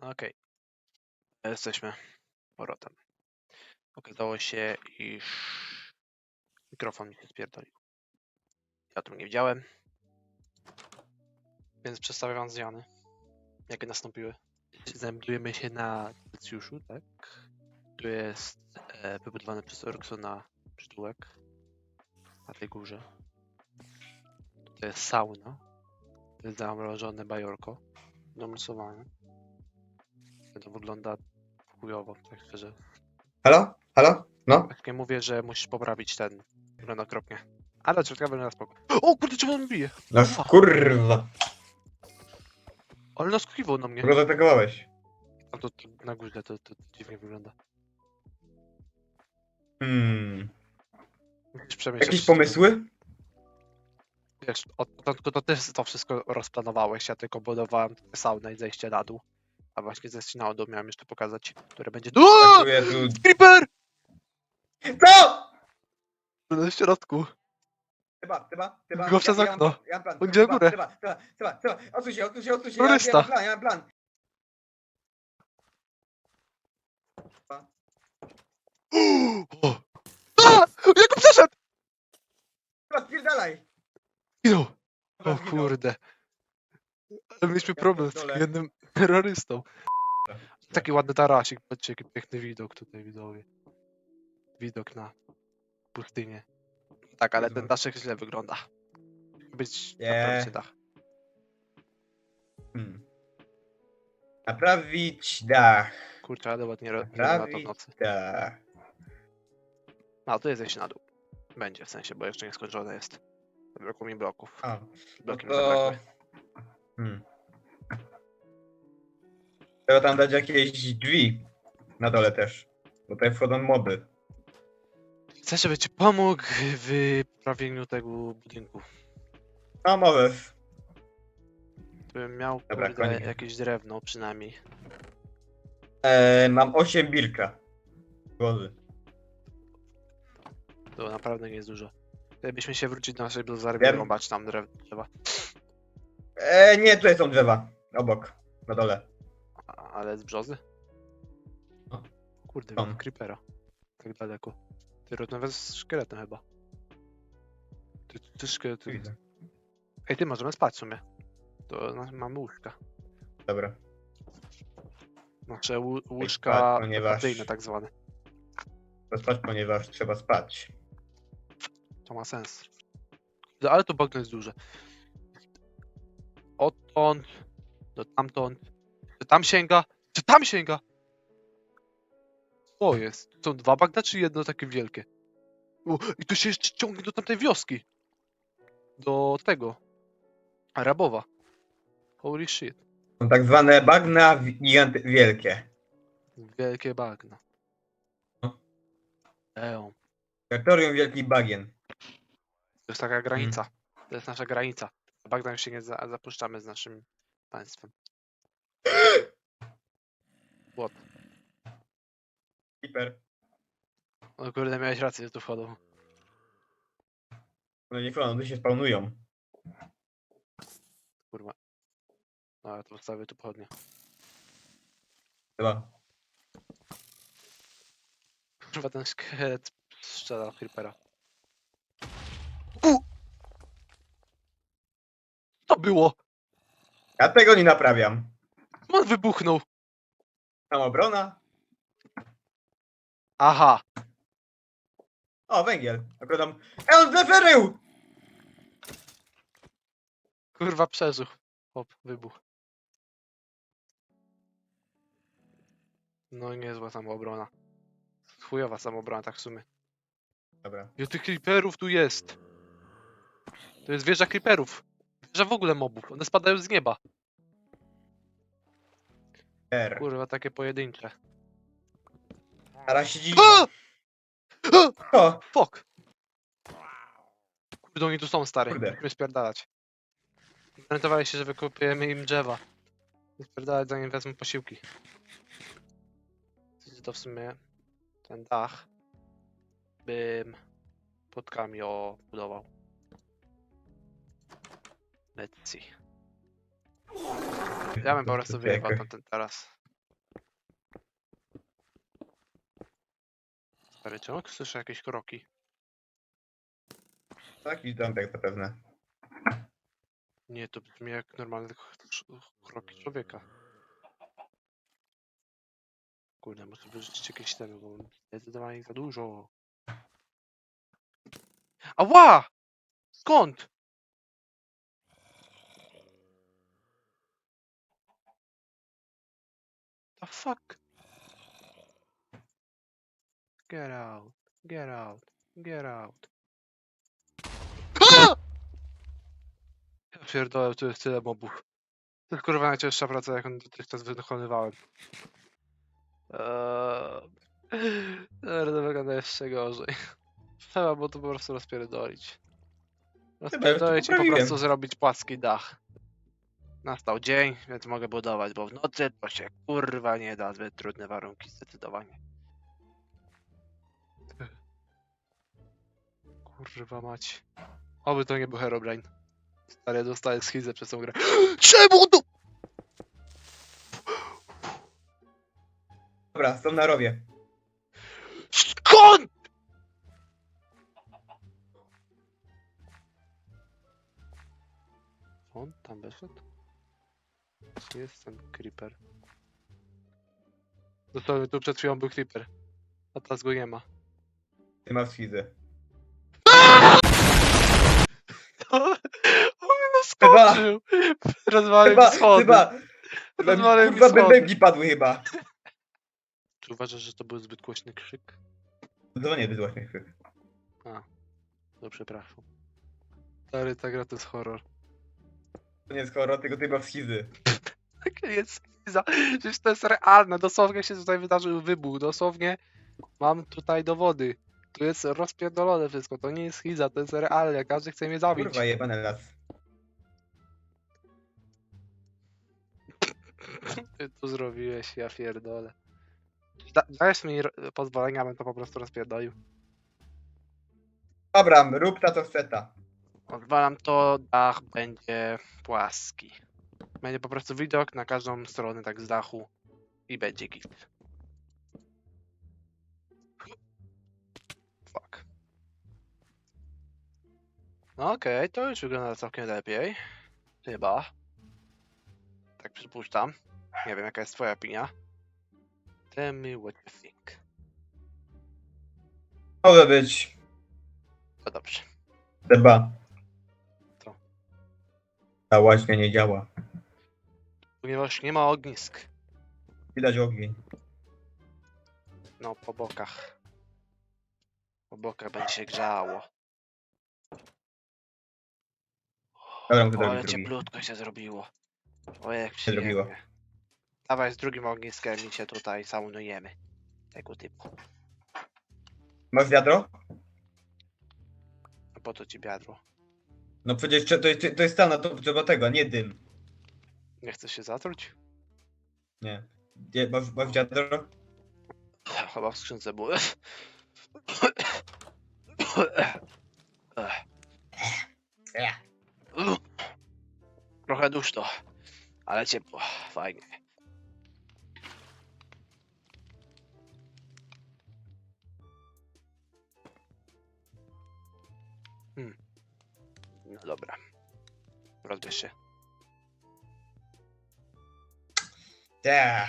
Okej. Jesteśmy powrotem. Okazało się, iż mikrofon mi się spierdolił. Ja tu nie widziałem. Więc przedstawię wam zmiany, jakie nastąpiły. Znajdujemy się na Cecjuszu, tak? Tu jest e, wybudowany przez Orksona przytułek na tej górze. To jest sauna. To jest zamrożone bajorko. Domocowane. To wygląda chujowo, tak szczerze. Halo? Halo? No? Tak nie mówię, że musisz poprawić ten. Wygląda okropnie. Ale czekaj, na spoko. O kurde, czemu on bije? No Fuck. kurwa. Ale naskakiwał na mnie. Kogo zaatakowałeś? A to, to na górze to, to, dziwnie wygląda. Hmm. Musisz przemyśleć. Jakieś pomysły? Wiesz, od początku to ty to wszystko rozplanowałeś, ja tylko budowałem saunę i zejście na dół. A właśnie na dół miałem jeszcze pokazać, które będzie... O! Tu... Creeper! Co? Na środku. Chyba, chyba, chyba. Go przez ja okno. plan, Ja mam plan. On idzie na Chyba, górę. Chyba, chyba, chyba, chyba. Odsuń się, odsuń się, odsuń się. Ja, ja Turysta. mam plan, ja mam plan. O! A! Jak on przeszedł! Chyba spierdalaj. Idą. Chyba O zginął. kurde. Ale mieliśmy problem z pierdolę. jednym terrorystą. Taki ładny tarasik, patrzcie jaki piękny widok tutaj widzowie. Widok na pustynię. Tak, ale ten daszek źle wygląda. Być Nie. naprawdę dach. Hmm. Naprawić dach. Kurczę, ale ładnie ro- wygląda to w Naprawić nocy. dach. No, to jest zejście na dół. Będzie, w sensie, bo jeszcze nie skończone jest. Brakło mi bloków. A, no Bloki mi to... zabrakły. Hmm. Trzeba tam dać jakieś drzwi. Na dole też. Bo tutaj wchodzą moby. Chcę, żeby ci pomógł w poprawieniu tego budynku. No moby. Bym miał Dobra, kurde, jakieś drewno przynajmniej. E, mam 8 birka. Głowy. To naprawdę nie jest dużo. Gdybyśmy się wrócić do naszej bluzary, Wiem. wyrąbać tam drewno trzeba. E, nie, tutaj są drzewa. Obok. Na dole. A- Ale z brzozy? No. Kurde, Są. mam creepera. Tak daleko. Ty rozmawiasz z szkieletem chyba. Ty, ty szkielet. Ty... Widzę. Ej, ty możemy spać w sumie. To no, mamy łóżka. Dobra. Nasze łu- spać, łóżka ponieważ- tak zwane. To spać, ponieważ trzeba spać. To ma sens. No, Ale to bagno jest duże. Odtąd do tamtąd. Czy tam sięga? Czy tam sięga? O jest. Są dwa bagna, czy jedno takie wielkie? O, I to się jeszcze ciągnie do tamtej wioski. Do tego. Arabowa. Holy shit. Są tak zwane bagna wielkie. Wielkie bagna. No. Eą. Terytorium wielkich bagien. To jest taka granica. To jest nasza granica. Bagna już się nie za zapuszczamy z naszym państwem. What? Hiper. O kurde, miałeś rację, że tu wchodzą. No nie one tu się spawnują. Kurwa. No, ja to postawię tu pochodnie. Chyba. Kurwa, ten szkielet strzela creepera. To było! Ja tego nie naprawiam. On wybuchnął! Samobrona. Aha! O, węgiel. Akurat tam... E, on zdeferył! Kurwa, przeżył. Hop, wybuch. No niezła samoobrona. Chujowa samoobrona, tak w sumie. Dobra. Jo, tych creeperów tu jest! To jest wieża creeperów. Wieża w ogóle mobów. One spadają z nieba. R. Kurwa, takie pojedyncze. Teraz się dziwi. A! A! O, Fuck! Kurde, oni tu są, stary. Kurde. Musimy spierdalać. Zorientowali się, że wykopiemy im drzewa. I Spierdalać zanim wezmą posiłki. To w sumie ten dach bym płotkami obudował. Let's see. Ja bym po prostu wyjebał tamten teraz. Stary, czemu słyszę jakieś kroki? Taki dąbek zapewne. Nie, to brzmi jak normalne kroki człowieka. Kurde, muszę wyrzucić jakieś tego, bo mam zdecydowanie za dużo. Ała! Skąd? Fuck? Get out, get out, get out. Ja pierdolę, tu jest tyle mobów. To jest kurwa najcięższa praca, jaką dotychczas wykonywałem. Eee... Teraz to wygląda jeszcze gorzej. Trzeba było to po prostu rozpierdolić. Rozpierdolić i po poprawiłem. prostu zrobić płaski dach. Nastał dzień, więc mogę budować, bo w nocy to się kurwa nie da, zbyt trudne warunki zdecydowanie. Kurwa mać. Oby to nie był Herobrine. Stary, dostaję schizę przez tą grę. Czemu to? Dobra, są na rowie. Skąd? On tam wyszedł? Gdzie jest ten creeper? Dosłownie tu przed chwilą był creeper. A teraz go nie ma. Ty masz mnie Chyba- naskoczył! Rozwalił Chyba, mi schody. chyba. Chyba, Rozwalił mi kurwa, schody. bębenki padły chyba. Czy uważasz, że to był zbyt głośny krzyk? To nie było właśnie chwyt. No przepraszam. Stary, ta gra to jest horror. To nie jest horror, tylko ty masz schizy. Takie jest skiza. Przecież to jest realne. Dosłownie się tutaj wydarzył wybuch. Dosłownie mam tutaj dowody. Tu jest rozpierdolone wszystko. To nie jest schiza, to jest realne. Każdy chce mnie zabić. Kurwa, jebany las. Ty tu zrobiłeś, ja pierdolę. Da, dajesz mi ro- pozwolenia, bym to po prostu rozpierdolił. Dobra, rób ta co chce ta. Odwalam to, dach będzie płaski. Będzie po prostu widok na każdą stronę, tak z dachu. I będzie git. Fuck. No okej, to już wygląda całkiem lepiej. Chyba. Tak przypuszczam. Nie wiem, jaka jest twoja opinia. Tell me what you think. Może być. No dobrze. Deba. Co? Ta łaźnia nie działa. Ponieważ nie ma ognisk. Widać ogień. No, po bokach. Po bokach będzie się grzało. Dobra, muszę O, ale zrobić drugi. cieplutko się zrobiło. O, jak Się zrobiło. Dawaj z drugim ogniskiem i się tutaj saunujemy. Tego typu. Masz wiadro? A po to ci wiadro. No przecież to jest, to jest stana, to trzeba tego, nie dym. Nie chcesz się zatruć? Nie. Gdzie, masz, masz wiadro? Chyba w skrzynce były. Trochę duszno, ale ciepło, fajnie. Hmm. No dobra. Rozbierz się. Nie.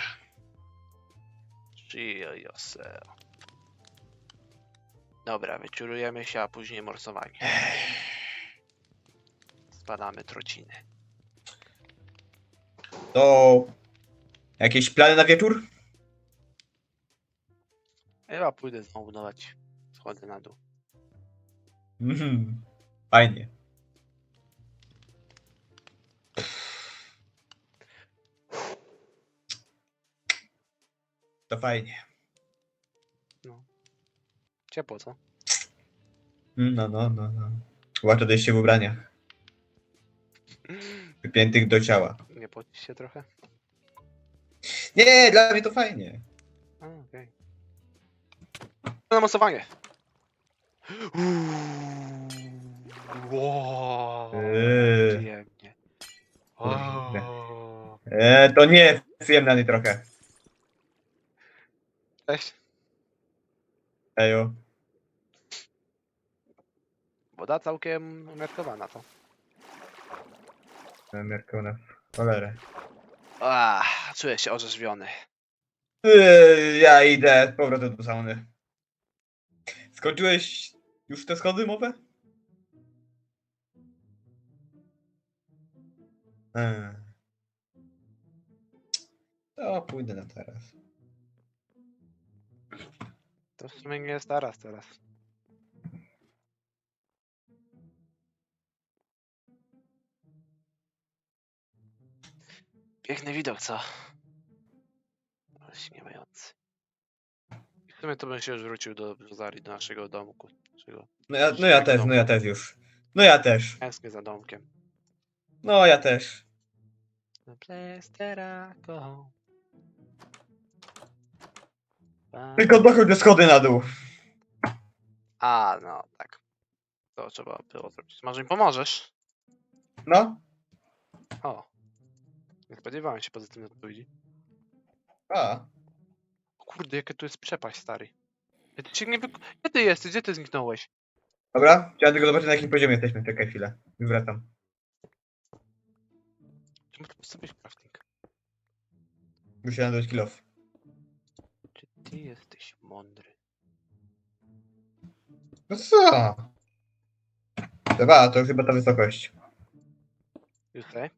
Chill yourself. Dobra, wyczurujemy się, a później morsowanie. Spadamy trociny. To... Jakieś plany na wieczór? Chyba pójdę znowu budować. Schodzę na dół. Mhm. Fajnie. To fajnie. Ciepło, co? No, no, no, no. Zwłaszcza gdzieś się w ubraniach. Wypiętych do ciała. Nie pocisz się trochę? Nie, dla mnie to fajnie. A, okej. Na mocowanie! Wow, Eee. przyjemnie. Kurde. Wow. E, to nie jest przyjemne ani trochę. Cześć. Ejo. Woda całkiem umiarkowana to. Merkona w cholerę. Ach, czuję się orzeźwiony. Yy, Ja idę z powrotem do sauny. Skończyłeś już te schody mowę? Eee. To pójdę na teraz. To w sumie nie jest teraz teraz. Piękny widok, co? Śniewający. W sumie to bym się już wrócił do Rosarii, do naszego domku. Naszego... No ja, no ja też, no ja też już. No ja też. Tęsknię za domkiem. No ja też. The place Tylko dochodź do schody na dół. A, no tak. To trzeba było zrobić. Może mi pomożesz? No. O. Nie spodziewałem się pozytywnej odpowiedzi. A. O kurde, jaka tu jest przepaść, stary. Ja ty się nie wyk... Gdzie ty jesteś? Gdzie ty zniknąłeś? Dobra, chciałem tylko zobaczyć na jakim poziomie jesteśmy. Czekaj chwilę. Już wracam. Czemu tu postawiłeś crafting? Musiałem dać kill off. Ty jesteś mądry? No co? Dobra, to już chyba ta wysokość. Tutaj?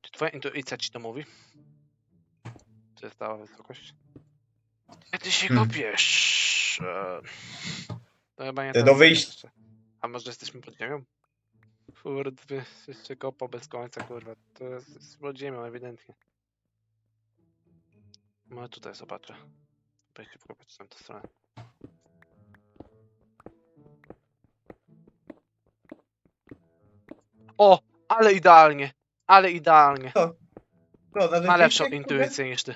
Czy twoja intuicja ci to mówi? Czy jest ta wysokość? Gdzie ty się Hmm. kopiesz? To chyba nie Ty do wyjść- jeszcze. A może jesteśmy pod ziemią? Kurde, jeszcze kopał bez końca, kurwa. To jest, jest pod ziemią, ewidentnie. No tutaj zobaczę. Będę się pokopać w tamtą stronę. O! Ale idealnie! Ale idealnie! Co, na Ma lepszą kurde? intuicję niż ty.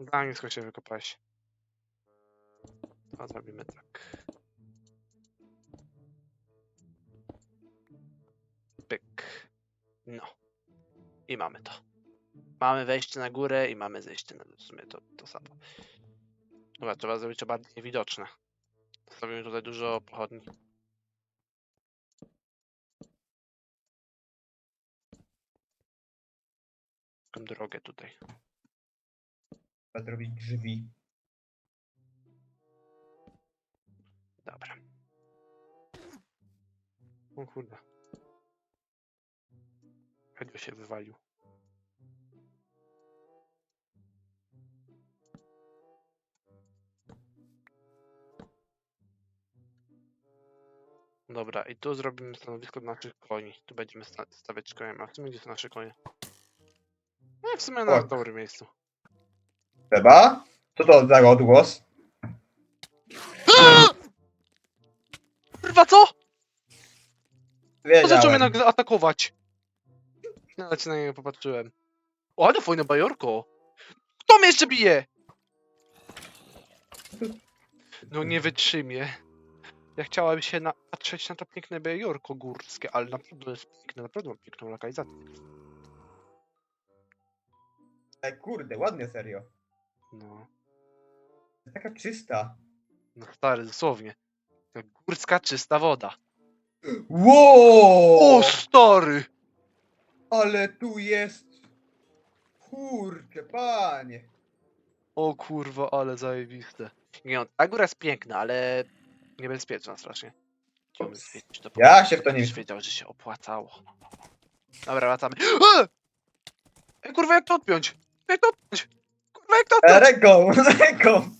Idealnie skąd się wykopałeś. To zrobimy tak. Pyk. No. I mamy to. Mamy wejście na górę i mamy zejście na dół. W sumie to, to samo. Dobra, trzeba zrobić to bardziej widoczne. Zostawimy tutaj dużo pochodni. Drogę tutaj. Trzeba zrobić drzwi. Dobra. O kurde. Chyba się wywalił. Dobra, i tu zrobimy stanowisko dla naszych koni. Tu będziemy sta- stawiać konie. A w sumie gdzie są nasze konie? No w sumie na dobrym miejscu. Trzeba? Co to za odgłos? Kurwa, co? To zaczął mnie Wiedziałem. nagle atakować. Nawet się na niego popatrzyłem. O, ale fajne bajorko. Kto mnie jeszcze bije? No nie wytrzymie. Ja chciałem się napatrzeć na to piękne bajorko górskie, ale naprawdę jest piękne, naprawdę mam piękną lokalizację. Ej, kurde, ładnie serio. No, Taka czysta. no stary, dosłownie. Jak Górska, czysta woda. Wow! O, stary! Ale tu jest... Kurczę, panie. O kurwa, ale zajebiste. Nie no, ta góra jest piękna, ale niebezpieczna strasznie. Ups. to Ja się w to nie- wiedział, że się opłacało. Dobra, wracamy. Ej, kurwa, jak to odpiąć? Jak to odpiąć? Kurwa, jak to E, odpiąć? ręką, ręką.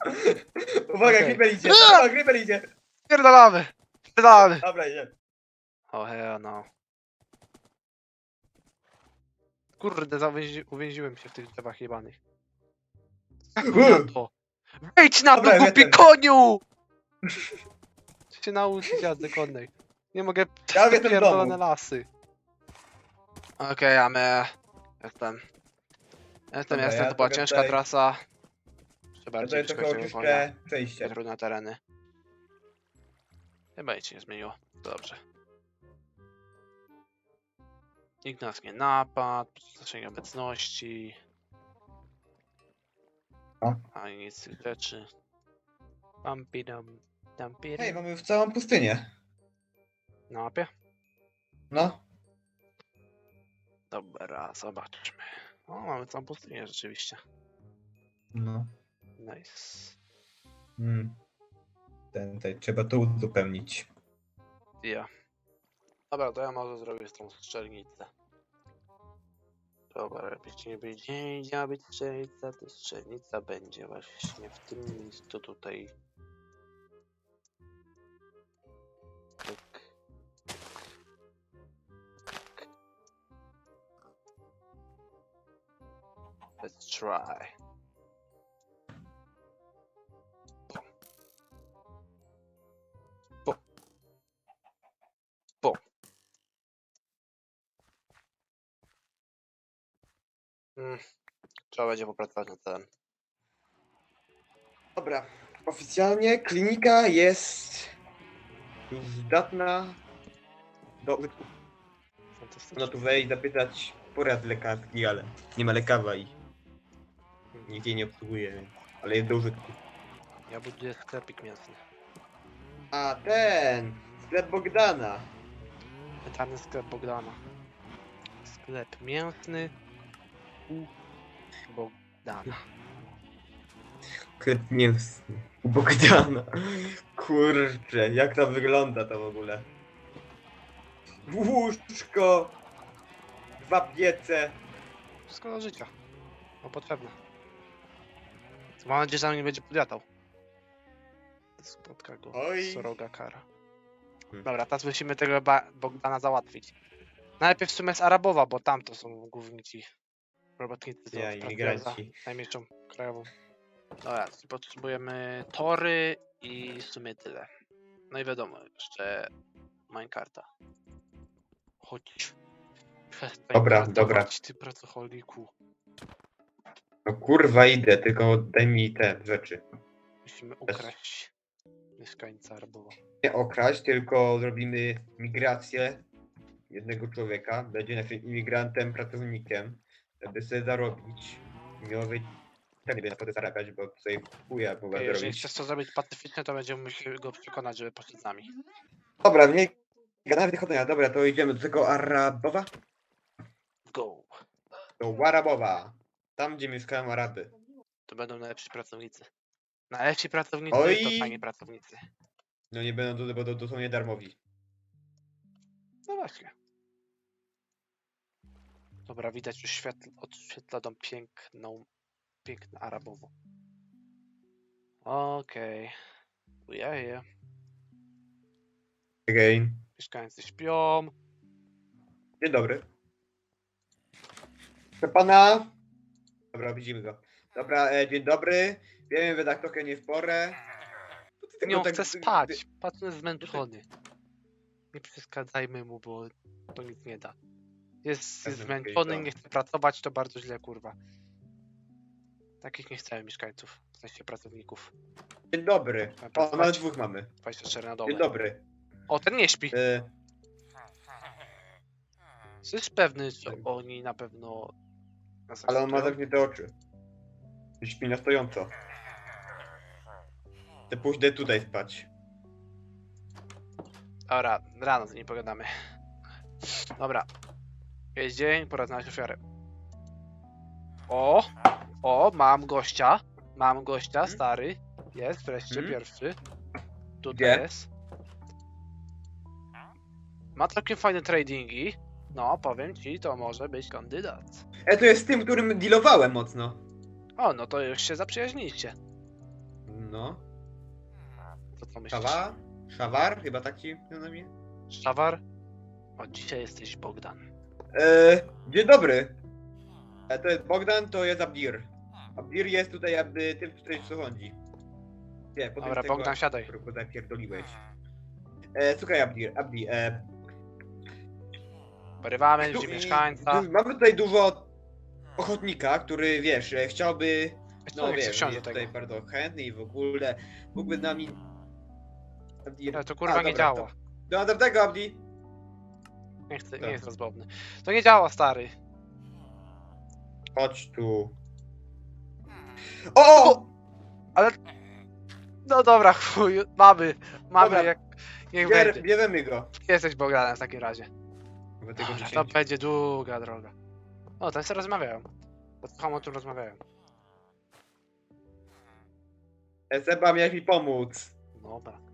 Uwaga, Okej. Creeper idzie. A! Uwaga, Creeper idzie. Pierdalamy! Pierdalamy! Dobra, idzie. O hell no. Kurde, zawięzi- uwięziłem się w tych drzewach jebanych. Jak na to? Wejdź na Dobra, to, głupi koniu! Się nauczyć jazdy konnej. Nie mogę Ja jestem w pierdolone domu. lasy. Okej, a my... Jestem. Jestem, Dobra, jestem, ja to była ciężka tutaj- trasa. Jeszcze bardziej tutaj konia. oczyszczę przejście. Trudne tereny. Chyba nic się nie zmieniło. Dobrze. Nikt nas nie napadł, zasięg obecności. O. Ani nic z tych rzeczy. Pampidam, dampidam. Hej, mamy w całą pustynię. Na mapie? No. Dobra, zobaczmy. O, mamy całą pustynię rzeczywiście. No. Nice. Mm. Ten, ten, trzeba to uzupełnić. Ja. Dobra, to ja może zrobię tą strzelnicę. Dobra, lepiej nie będzie miała być strzelnica, to strzelnica będzie właśnie w tym miejscu tutaj. Try. Bo. Bo. Mm. Trzeba będzie popracować nad tym. Dobra. Oficjalnie klinika jest zdatna do. No tu wejść, zapytać porad lekarski, ale nie ma lekarza i nikt jej nie obsługuje, więc... ale jest do użytku. Ja buduję sklepik mięsny. A ten! Sklep Bogdana. Pytany sklep Bogdana. Sklep mięsny u Bogdana. Sklep mięsny. U Bogdana. Kurczę, jak to wygląda to w ogóle? Łóżko! Dwa piece! Wszystko do życia. No potrzebne. Mam nadzieję, że nam nie będzie podjatał. Spotka go Oj. sroga kara. Hmm. Dobra, teraz musimy tego ba- Bogdana załatwić. Najpierw w sumie jest Arabowa, bo tam to są główni ci robotnicy. co Ja, imigranci. Najmniejszą krajową. Dobra, potrzebujemy tory i w sumie tyle. No i wiadomo, jeszcze minecarta. Chodź. Przestań Dobra, pracować, dobra. Ty pracocholiku. No kurwa idę, tylko daj mi te rzeczy. Musimy ukraść mieszkańca Arabowa. Nie okraść, tylko zrobimy migrację jednego człowieka. Będzie naszym imigrantem, pracownikiem, żeby sobie zarobić. Miało być tak nie będzie naprawdę zarabiać, bo tutaj chuja mogła Ej, Jeżeli zrobić. chcesz to zrobić pacyficznie, to będziemy musieli go przekonać, żeby poszedł z nami. Dobra, nie gadamy wychodzenia. Dobra, to idziemy do tego Arabowa. Go! Do Warabowa. Tam, gdzie mieszkają Araby. To będą najlepsi pracownicy. Najlepsi pracownicy Oj. to fajni pracownicy. No nie będą, to- bo to, to są niedarmowi. No właśnie. Dobra, widać już światło, odświetloną piękną, piękną Arabową. Okej. Okay. Ujeje. Again. Mieszkańcy śpią. Dzień dobry. Proszę pana. Dobra, widzimy go. Dobra, e, dzień dobry. Wiemy, że tak trochę nie w porę. Ty Nie, on tak- chce spać. Patrz, jest zmęczony. Nie przeszkadzajmy mu, bo to nic nie da. Jest, Pewnie zmęczony, okej, nie chce pracować, to bardzo źle, kurwa. Takich nie chcemy mieszkańców, w sensie pracowników. Dzień dobry. O, nawet dwóch mamy. 24 na. Dzień dobry. O, ten nie śpi. E, Jesteś pewny, że oni na pewno... nas ale on ma akceptują? zamknięte oczy. Śpi na stojąco. Te pójdę tutaj spać. Dobra, rano z nim pogadamy. Dobra. Jest dzień, pora znaleźć ofiarę. O! O, mam gościa. Mam gościa, Mhm. stary. Jest wreszcie Mhm. pierwszy. Tutaj Gdzie? jest. Ma całkiem fajne tradingi. No, powiem ci, to może być kandydat. E, to jest z tym, którym dealowałem mocno. O, no to już się zaprzyjaźniliście. No. Co to myślisz? Szawar? Szawar? Chyba tak ci na imię? Szawar? O, dzisiaj jesteś Bogdan. E, dzień dobry. E, to jest Bogdan, to jest Abdir. Abdir jest tutaj jakby tym, który co chodzi. Nie, potem Dobra, tego, Bogdan, siadaj. którego zapierdoliłeś. E, słuchaj Abdir, Abdi, e, Porywamy tu- i- mieszkańca. du- mamy tutaj dużo ochotnika, który wiesz, e, chciałby, no człowiek wiesz, jest tego. tutaj bardzo chętny i w ogóle mógłby z nami... Abdir, Ale to kurwa A, nie dobra, działa. to- Do następnego Abdi. Nie chcę, nie Tak. jest rozbawny. To nie działa, stary. Chodź tu. O! Ale- No dobra, chuj, mamy, mamy Dobra, jak... Niech Bier, będzie. bierzemy go. Jesteś Bogdanem w takim razie. Bo tego Dobra, to 10. będzie długa droga. O, ten sobie rozmawiają. Posłucham o tym rozmawiają. E, Seba, miałeś mi pomóc. Dobra.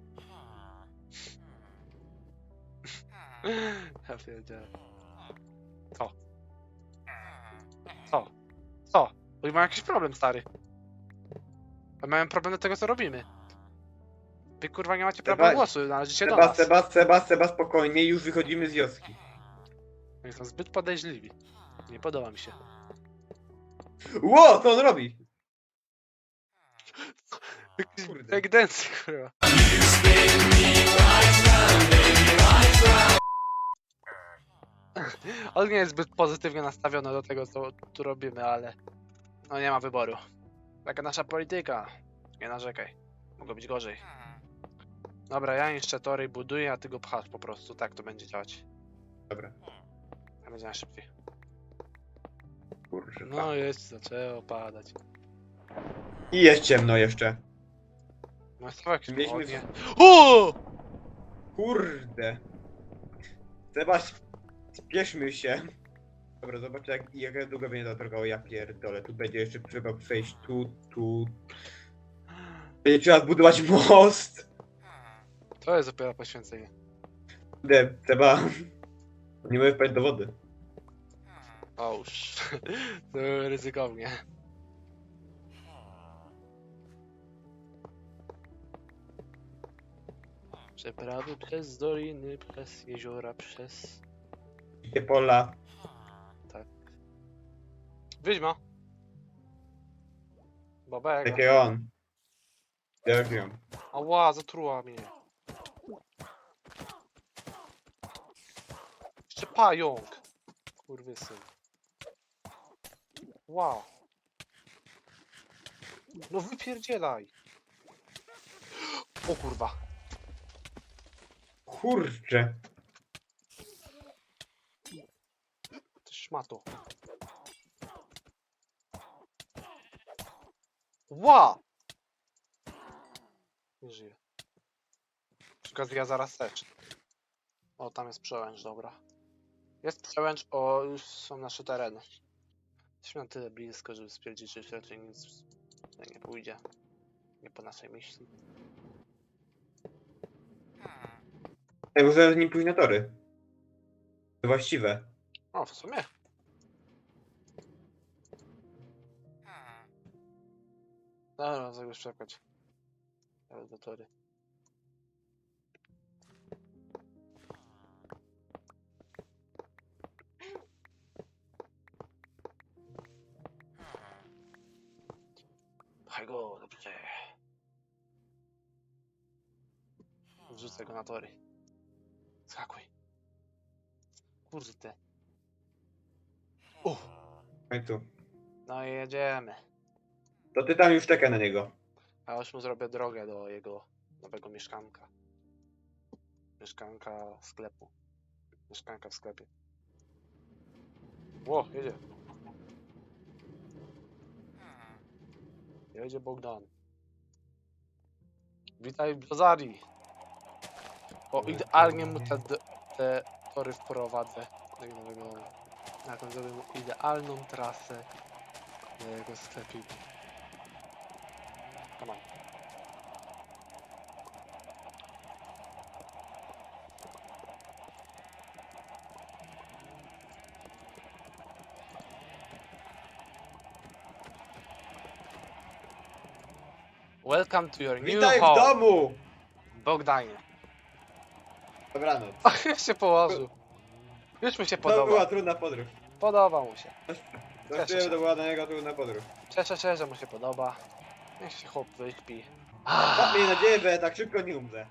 Ja wiedziałem. Co? Co? Co? Oni mają jakiś problem, stary. A mają problem do tego, co robimy. Wy kurwa nie macie prawa głosu, należycie do Seba, nas. Seba, Seba, Seba, spokojnie, już wychodzimy z wioski. Oni są zbyt podejrzliwi. Nie podoba mi się. Ło, co on robi? Kurde. breakdance, kurwa. On nie jest zbyt pozytywnie nastawiony do tego, co tu robimy, ale no nie ma wyboru. Taka nasza polityka. Nie narzekaj. Mogło być gorzej. Dobra, ja niszczę tory buduję, a ty go pchasz po prostu. Tak to będzie działać. Dobra, A będzie najszybciej. Kurczę. No jest, zaczęło padać. I jest ciemno jeszcze. No to jakieś Mieliśmy- południe. O! Kurde. Seba, spieszmy się. Dobra, zobacz jak, jak długo będzie ta droga, o ja pierdolę. Tu będzie jeszcze trzeba przejść tu, tu. Będzie trzeba zbudować most. To jest dopiero poświęcenie. Kurde, Seba. Nie mogę wpaść do wody. O już. To ryzykownie. Przeprawy przez doliny, przez jeziora, przez... Te pola. Wiedźma! Babego. Takie on. Ja wiem. Ała, zatruła mnie. Jeszcze pająk. Kurwysyn. Wow. No wypierdzielaj. O kurwa. Kurczę. Ty szmato. Ła! Nie żyje. Przykaz ja zaraz też. O, tam jest przełęcz, dobra. Jest przełęcz, o, już są nasze tereny. Jesteśmy na tyle blisko, żeby stwierdzić, że raczej nic nie pójdzie. Nie po naszej myśli. Ej, bo zaraz nim pójść na tory. To właściwe. O, w sumie. Dobra, zamiast czekać. Ale do tory. Go, dobrze. Wrzucę go na tory. Skakuj. Kurde. Uff. W końcu. No i jedziemy. To ty tam już czekaj na niego. A już mu zrobię drogę do jego nowego mieszkanka. Mieszkanka sklepu. Mieszkanka w sklepie. Ło, jedzie. Jedzie Bogdan. Witaj w Bozari. O, idealnie mu te, te tory wprowadzę jego nowego. Na mu idealną trasę do jego sklepiku. Come on. Welcome to your new Witaj w home, domu! Bogdanie. Dobranoc. Ach, już się położył. Już mi się To była podoba. trudna podróż. Podoba mu się. Się. to była dla niego trudna podróż. Cieszę się, że mu się podoba. Niech się chłop wyśpi. Mam nadzieję, że tak szybko nie umrze.